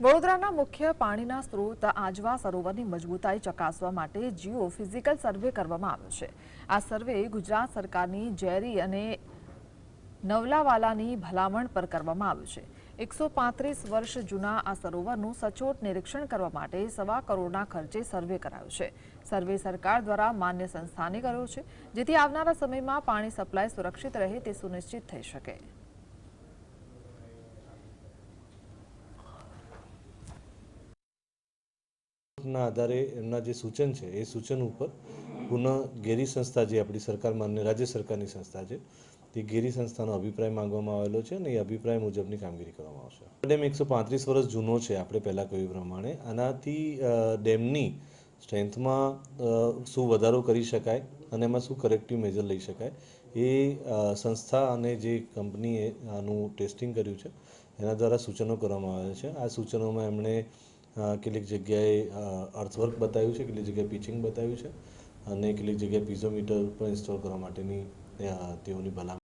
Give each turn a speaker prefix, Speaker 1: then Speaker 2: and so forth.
Speaker 1: વડોદરાના મુખ્ય પાણીના સ્ત્રોત આજવા સરોવરની મજબૂતાઈ ચકાસવા માટે જીઓ ફિઝિકલ સર્વે કરવામાં આવ્યો છે. આ સર્વે ગુજરાત સરકારની ઝેરી અને નવલાવાલાની ભલામણ પર કરવામાં આવ્યું છે. એકસો પાંત્રીસ વર્ષ જૂના આ સરોવરનું સચોટ નિરીક્ષણ કરવા માટે સવા કરોડના ખર્ચે સર્વે કરાયો છે. સર્વે સરકાર દ્વારા માન્ય સંસ્થાને કર્યો છે, જેથી આવનારા સમયમાં પાણી સપ્લાય સુરક્ષિત રહે તે સુનિશ્ચિત થઈ શકે.
Speaker 2: ના આધારે એમના જે સૂચન છે, એ સૂચન ઉપર પુનઃ ગેરી સંસ્થા જે આપણી સરકાર માન્ય રાજ્ય સરકારની સંસ્થા છે, તે ગેરી સંસ્થાનો અભિપ્રાય માંગવામાં આવેલો છે અને એ અભિપ્રાય મુજબની કામગીરી કરવામાં આવશે. ડેમ એકસો પાંત્રીસ વર્ષ જૂનો છે આપણે પહેલાં કહ્યું પ્રમાણે. આનાથી ડેમની સ્ટ્રેન્થમાં શું વધારો કરી શકાય અને એમાં શું કરેક્ટિવ મેજર લઈ શકાય, એ સંસ્થા અને જે કંપનીએ આનું ટેસ્ટિંગ કર્યું છે, એના દ્વારા સૂચનો કરવામાં આવ્યા છે. આ સૂચનોમાં એમણે કેટલીક જગ્યાએ અર્થવર્ક બતાવ્યું છે, કેટલીક જગ્યાએ પિચિંગ બતાવ્યું છે અને કેટલીક જગ્યાએ પીઝોમીટર પણ ઇન્સ્ટોલ કરવા માટેની તેઓની ભલામણ